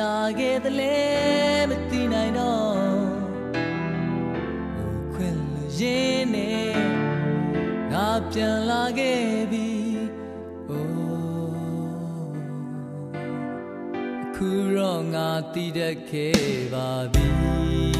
ကြခဲ့တယ်လဲမသိနိုင်တော့ဟိုခွင်လို့ရင်နဲ့ငါပြန်လာခဲ့ပြီခုတော့ငါတည်တတ်ခဲ့ပါပြီ